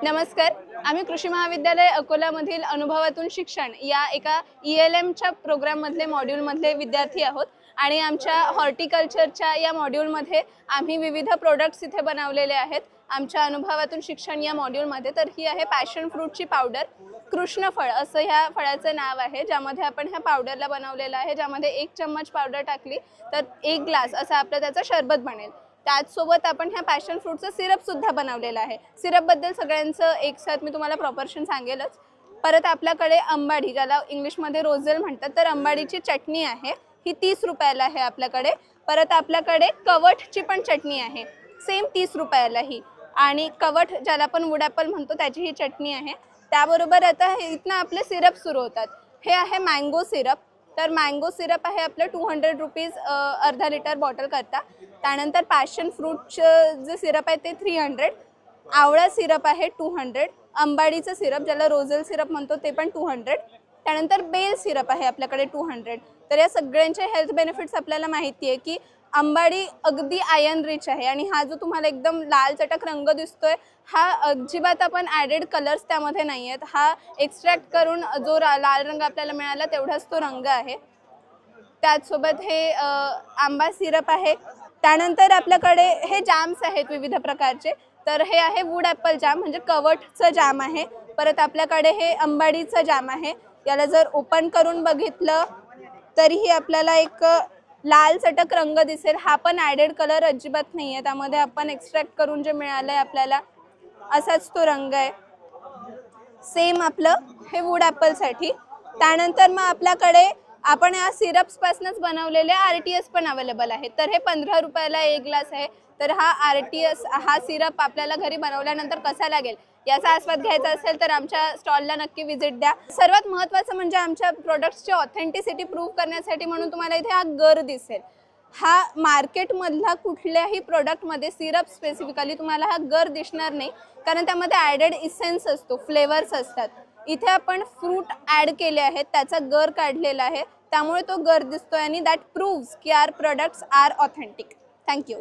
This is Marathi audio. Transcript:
नमस्कार. आम्ही कृषी महाविद्यालय अकोलामधील अनुभवातून शिक्षण या एका ई एल एमच्या प्रोग्राममधले मॉड्यूलमधले विद्यार्थी आहोत. आणि आमच्या हॉर्टिकल्चरच्या या मॉड्यूलमध्ये आम्ही विविध प्रोडक्ट्स इथे बनवलेले आहेत. आमच्या अनुभवातून शिक्षण या मॉड्यूलमध्ये तर ही आहे पॅशन फ्रूटची पावडर कृष्णफळ असं ह्या फळाचं नाव आहे. ज्यामध्ये आपण ह्या पावडरला बनवलेलं आहे. ज्यामध्ये एक चम्मच पावडर टाकली तर एक ग्लास असं आपलं त्याचं शरबत बनेल. त्याचसोबत आपण ह्या पॅशन फ्रूटचं सिरपसुद्धा बनवलेलं आहे. सिरपबद्दल सगळ्यांचं एक साथ मी तुम्हाला प्रॉपर्शन सांगेलच. परत आपल्याकडे अंबाडी ज्याला इंग्लिशमध्ये रोझेल म्हणतात तर अंबाडीची चटणी आहे. ही तीस रुपयाला आहे आपल्याकडे. परत आपल्याकडे कवठची पण चटणी आहे. सेम तीस रुपयाला ही. आणि कवठ ज्याला आपण वूड ॲपल म्हणतो त्याची ही चटणी आहे. त्याबरोबर आता हे इथनं आपले सिरप सुरू होतात. हे आहे मँगो सिरप तर मँगो सिरप आहे आपलं टू हंड्रेड रुपीज अर्धा लिटर बॉटल करता. त्यानंतर पॅशन फ्रूटचं जे सिरप आहे ते थ्री हंड्रेड आवळा सिरप आहे टू हंड्रेड अंबाडीचं सिरप ज्याला रोझल सिरप म्हणतो ते पण टू हंड्रेड त्यानंतर बेल सिरप आहे आपल्याकडे टू हंड्रेड तर या सगळ्यांचे हेल्थ बेनिफिट्स आपल्याला माहिती आहे की अंबाडी अगदी आयन रिच आहे आणि हा जो तुम्हाला एकदम लाल चटक रंग दिसतोय हा अजिबात आपण ॲडेड कलर्स त्यामध्ये नाही आहेत. हा एक्स्ट्रॅक्ट करून जो रा- लाल रंग आपल्याला मिळाला तेवढाच तो रंग आहे. त्याचसोबत हे आंबा सिरप आहे. त्यानंतर आपल्याकडे हे जाम्स आहेत विविध प्रकारचे. तर हे आहे वूड ॲपल जाम म्हणजे कवटचं जाम आहे. परत आपल्याकडे हे अंबाडीचं जाम आहे. याला जर ओपन करून बघितलं तरीही आपल्याला एक लाल चटक रंग दिसेल. हा पण ॲडेड कलर अजिबात नाही आहे त्यामध्ये आपण एक्स्ट्रॅक्ट करून जे मिळालं आहे आपल्याला असाच तो रंग आहे. सेम आपलं हे वूड ॲपलसाठी त्यानंतर मग आपल्याकडे आपण या सिरप्सपासूनच बनवलेले आर टी एस पण अवेलेबल आहे. तर हे पंधरा रुपयाला एक ग्लास आहे. तर हा आर टी एस हा सिरप आपल्याला घरी बनवल्यानंतर कसा लागेल याचा आस्वाद घ्यायचा असेल तर आमच्या स्टॉलला नक्की व्हिजिट द्या. सर्वात महत्त्वाचं म्हणजे आमच्या प्रोडक्ट्सची ऑथेंटिसिटी प्रूव्ह करण्यासाठी म्हणून तुम्हाला इथे हा गर दिसेल. हा मार्केटमधला कुठल्याही प्रोडक्टमध्ये सिरप स्पेसिफिकली तुम्हाला हा गर दिसणार नाही. कारण त्यामध्ये ॲडेड इसेन्स असतो फ्लेवर्स असतात. इथे आपण फ्रूट ॲड केले आहेत त्याचा गर काढलेला आहे. त्यामुळे तो गर दिसतोय आणि दॅट प्रूव्स की our products are authentic thank you